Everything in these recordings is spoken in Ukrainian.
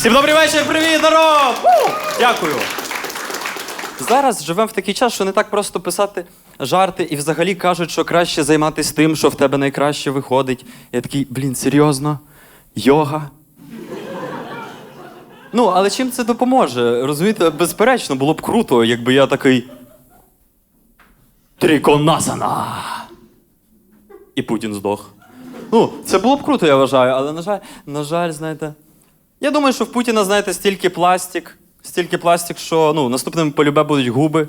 Всім добрий вечір, привіт, народ! Дякую. Зараз живемо в такий час, що не так просто писати жарти, і взагалі кажуть, що краще займатися тим, що в тебе найкраще виходить. Я такий, блін, серйозно? Йога? Ну, але чим це допоможе? Розумієте, безперечно, було б круто, якби я такий. Триконасана. І Путін здох. Ну, це було б круто, я вважаю, але на жаль, на жаль, знаєте. Я думаю, що в Путіна, знаєте, стільки пластик, стільки пластик, що ну, наступним полюбе будуть губи.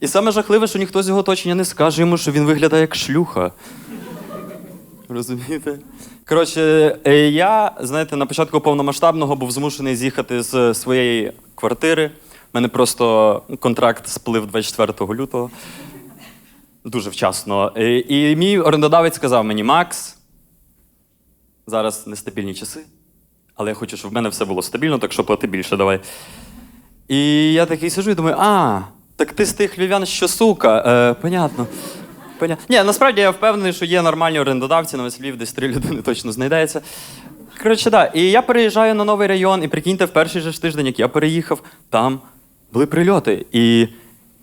І саме жахливе, що ніхто з його оточення не скаже йому, що він виглядає як шлюха. Розумієте? Коротше, е, я, знаєте, на початку повномасштабного був змушений з'їхати з своєї квартири. У мене просто контракт сплив 24 лютого. Дуже вчасно. Е, І мій орендодавець сказав мені: Макс, зараз нестабільні часи, але я хочу, щоб в мене все було стабільно, так що плати більше давай. І я такий сижу і думаю, а, так ти з тих львів'ян, що сука. Е, понятно. Поня... Ні, насправді я впевнений, що є нормальні орендодавці на весь Львів, десь три людини точно знайдеться. Коротше, да. І я переїжджаю на новий район, і прикиньте, в перший же ж тиждень, як я переїхав, там були прильоти. І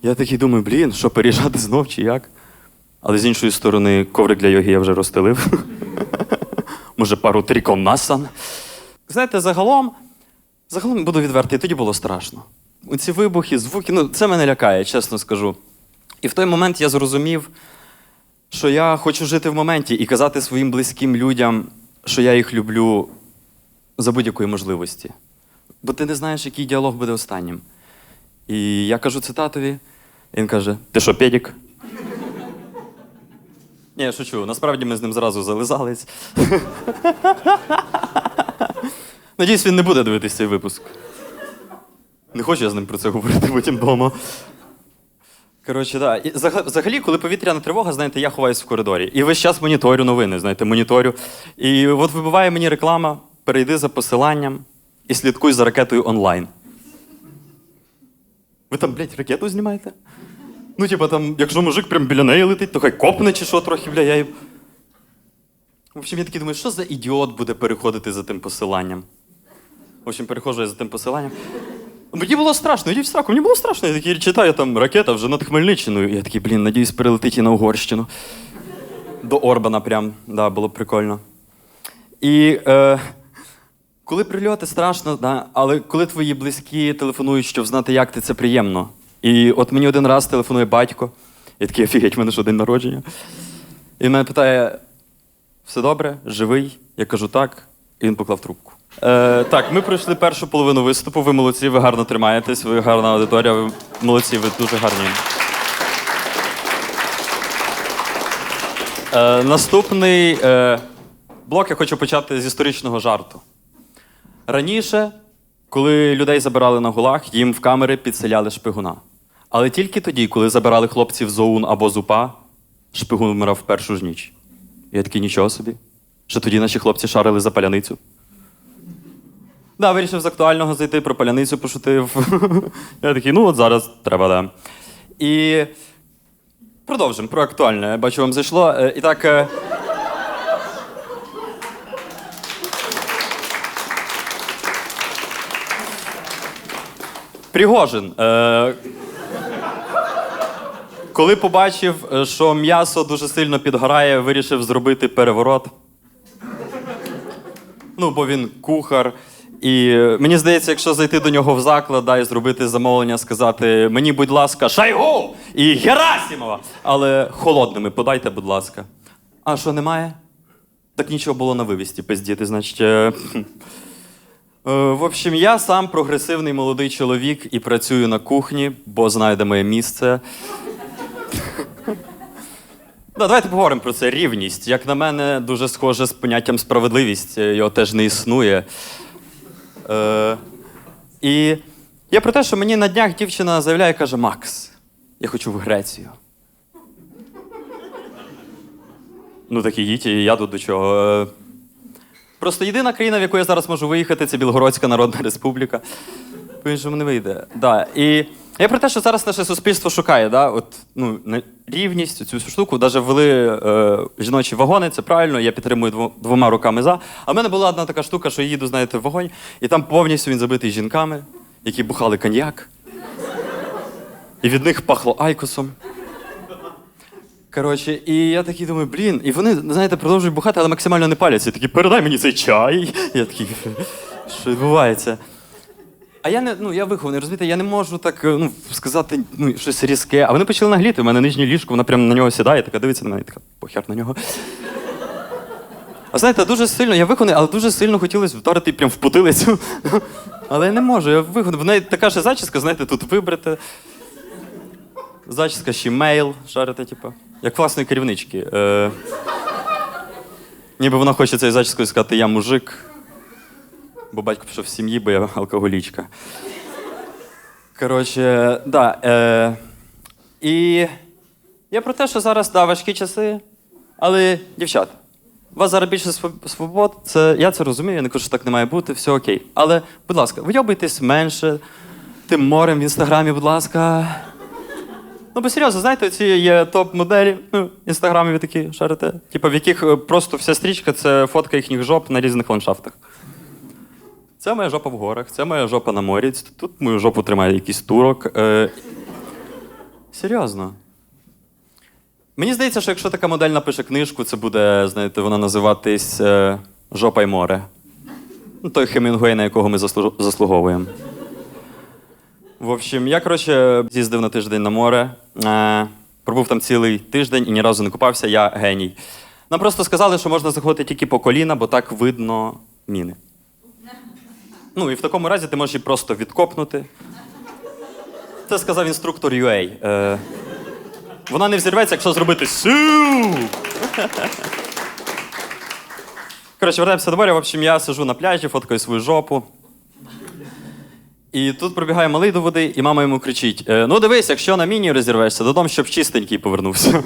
я такий думаю, блін, що переїжджати знов чи як? Але з іншої сторони, коврик для йоги я вже розстелив. Може, пару тріконасан. Знаєте, загалом, загалом буду відвертий, тоді було страшно. Оці вибухи, звуки, ну це мене лякає, чесно скажу. І в той момент я зрозумів, що я хочу жити в моменті і казати своїм близьким людям, що я їх люблю за будь-якої можливості. Бо ти не знаєш, який діалог буде останнім. І я кажу цитатові, він каже: Ти що, педік? Ні, я шучу. Насправді ми з ним зразу зализались. Надіюсь, він не буде дивитись цей випуск. Не хочу я з ним про це говорити потім вдома. Коротше, да. І взагалі, коли повітряна тривога, знаєте, я ховаюсь в коридорі. І весь час моніторю новини, знаєте, моніторю. І от вибиває мені реклама, перейди за посиланням і слідкуй за ракетою онлайн. Ви там, блядь, ракету знімаєте? Ну, типа там, якщо мужик прям біля неї летить, то хай копне чи що трохи, бля, я. В общем, я такий думаю, що за ідіот буде переходити за тим посиланням? В общем, переходжу я за тим посиланням. Мені було страшно, йдіть в сраку, мені було страшно. Я такий читаю там ракета вже над Хмельниччиною. Я такий, блін, надіюсь, перелетить і на Угорщину. До Орбана прям, да, було б прикольно. І е, коли прильоти, страшно, да, але коли твої близькі телефонують, щоб знати, як ти, це приємно. І от мені один раз телефонує батько, я такий, офігеть, в мене що день народження. І він мене питає: все добре, живий? Я кажу так, і він поклав трубку. Е, так, ми пройшли першу половину виступу. Ви молодці, ви гарно тримаєтесь, ви гарна аудиторія, ви молодці, ви дуже гарні. Е, наступний е, блок я хочу почати з історичного жарту. Раніше, коли людей забирали на гулах, їм в камери підселяли шпигуна. Але тільки тоді, коли забирали хлопців з ОУН або з УПА, шпигун вмирав першу ж ніч. Я такий нічого собі. Що тоді наші хлопці шарили за паляницю. Да, вирішив з актуального зайти, про паляницю пошутив. Я такий, ну от зараз треба, да. І продовжимо про актуальне. Я бачу, вам зайшло. Е, І так. е, Пригожин. Е, коли побачив, е, що м'ясо дуже сильно підгорає, вирішив зробити переворот. Ну, бо він кухар. І е, мені здається, якщо зайти до нього в заклад да, і зробити замовлення, сказати мені, будь ласка, Шайгу і Герасимова, але холодними подайте, будь ласка. А що немає? Так нічого було на вивісті, пиздіти, значить. е. Е, В общем, я сам прогресивний молодий чоловік і працюю на кухні, бо знаю, де моє місце. Да, давайте поговоримо про це. Рівність. Як на мене, дуже схоже з поняттям справедливість. Е, Його теж не існує. Е, і я про те, що мені на днях дівчина заявляє, каже: Макс, я хочу в Грецію. Ну, так ідіть, і я тут до чого. Е, Просто єдина країна, в яку я зараз можу виїхати, це Білгородська Народна Республіка. По-іншому не вийде. Да. І Я про те, що зараз наше суспільство шукає, да? От, ну, рівність, цю всю штуку. Навіть ввели е, жіночі вагони, це правильно, я підтримую двома руками за. А в мене була одна така штука, що я їду, знаєте, в вагонь, і там повністю він забитий жінками, які бухали коньяк. І від них пахло айкосом. Коротше, і я такий думаю, блін, і вони, знаєте, продовжують бухати, але максимально не паляться. І такі, передай мені цей чай. Я такий, що відбувається? А я не ну я вихований, розумієте, я не можу так е, ну, сказати ну, щось різке. А вони почали нагліти. У мене нижнє ліжко, вона прямо на нього сідає, така дивиться на мене, і така похер на нього. А знаєте, дуже сильно, я вихований, але дуже сильно хотілося вдарити прям в потилицю. Але я не можу, я вихований. В неї така ж зачіска, знаєте, тут вибрите. Зачіска ще мейл, шарите, типу. Як власної керівнички. Е... Ніби вона хоче цією зачіскою сказати, я мужик. Бо батько пішов в сім'ї, бо я алкоголічка. Коротше, да. Е, і я про те, що зараз да, важкі часи, але, дівчата, у вас зараз більше свобод, це, я це розумію, я не кажу, що так не має бути, все окей. Але, будь ласка, вийобуйтесь менше, тим морем в інстаграмі, будь ласка. Ну, бо серйозно, знаєте, ці є топ-моделі, ну, інстаграмові такі, шарите, типу, в яких е, просто вся стрічка це фотка їхніх жоп на різних ландшафтах. Це моя жопа в горах, це моя жопа на морі. Тут мою жопу тримає якийсь турок. Е... Серйозно. Мені здається, що якщо така модель напише книжку, це буде, знаєте, вона називатись е... Жопа й море. Ну, той Хемінгуей, на якого ми заслуговуємо. В общем, я, коротше, з'їздив на тиждень на море. Е... Пробув там цілий тиждень і ні разу не купався, я геній. Нам просто сказали, що можна заходити тільки по коліна, бо так видно міни. Ну, і в такому разі ти можеш її просто відкопнути. Це сказав інструктор UA. Е, вона не взірветься, якщо зробити су. Коротше, вертаємося до моря. В общем, я сижу на пляжі, фоткаю свою жопу. І тут пробігає малий до води, і мама йому кричить: е, ну дивись, якщо на міні розірвешся, додому, щоб чистенький повернувся.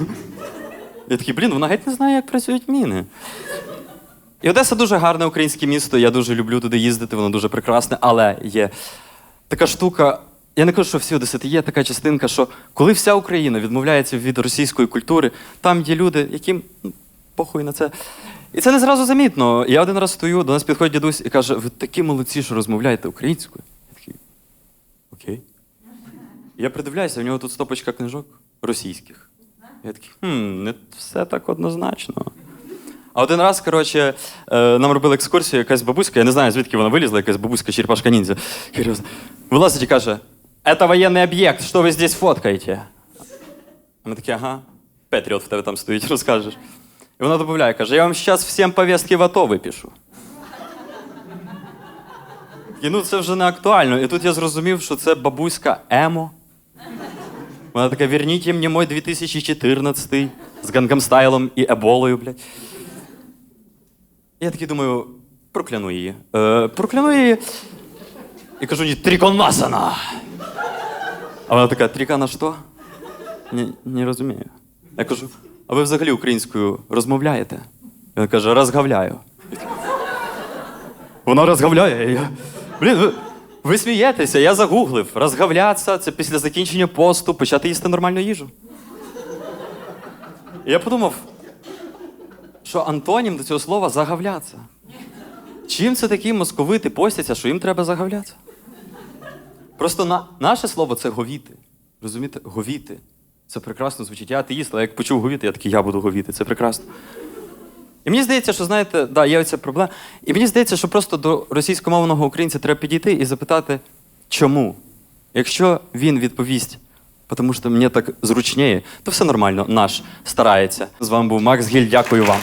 Я такий, блін, вона геть не знає, як працюють міни. І Одеса дуже гарне українське місто. Я дуже люблю туди їздити, воно дуже прекрасне, але є така штука. Я не кажу, що всі одесити є така частинка, що коли вся Україна відмовляється від російської культури, там є люди, яким ну, похуй на це. І це не зразу замітно. Я один раз стою, до нас підходить дідусь і каже: ви такі молодці, що розмовляєте українською. Я такий, окей. Я придивляюся, в нього тут стопочка книжок російських. Я такий, хм, не все так однозначно. А один раз, коротше, е, нам робили екскурсію, якась бабуська, я не знаю, звідки вона вилізла, якась бабуська черепашка ніндзя. Вилазить і каже: це воєнний об'єкт, що ви здесь фоткаєте? А ми такі, ага, Петріот в тебе там стоїть, розкажеш. І вона додає, каже, я вам зараз всім повістки в АТО випишу. І ну це вже не актуально. І тут я зрозумів, що це бабуська Емо. Вона така, верніть мені мой 2014 з Гангам-стайлом і еболою, блядь. Я такий думаю, прокляну її. Е, прокляну її. І кажу їй, трікон масана. А вона така, трікана що? Не, не розумію. Я кажу, а ви взагалі українською розмовляєте? Вона каже, розгавляю. Вона розгавляє. Я... Блін, ви, ви смієтеся, я загуглив. Розгавлятися це після закінчення посту почати їсти нормальну їжу. І я подумав, що антонім до цього слова загавлятися. Чим це такі московити постяться, що їм треба загавлятися? Просто на, наше слово це говіти. Розумієте? Говіти. Це прекрасно звучить. Я атеїст, але як почув говіти, я такий, я буду говіти. Це прекрасно. І мені здається, що знаєте, да, є оця проблема. І мені здається, що просто до російськомовного українця треба підійти і запитати, чому? Якщо він відповість, тому що мені так зручніше, то все нормально, наш старається. З вами був Макс Гіль, дякую вам.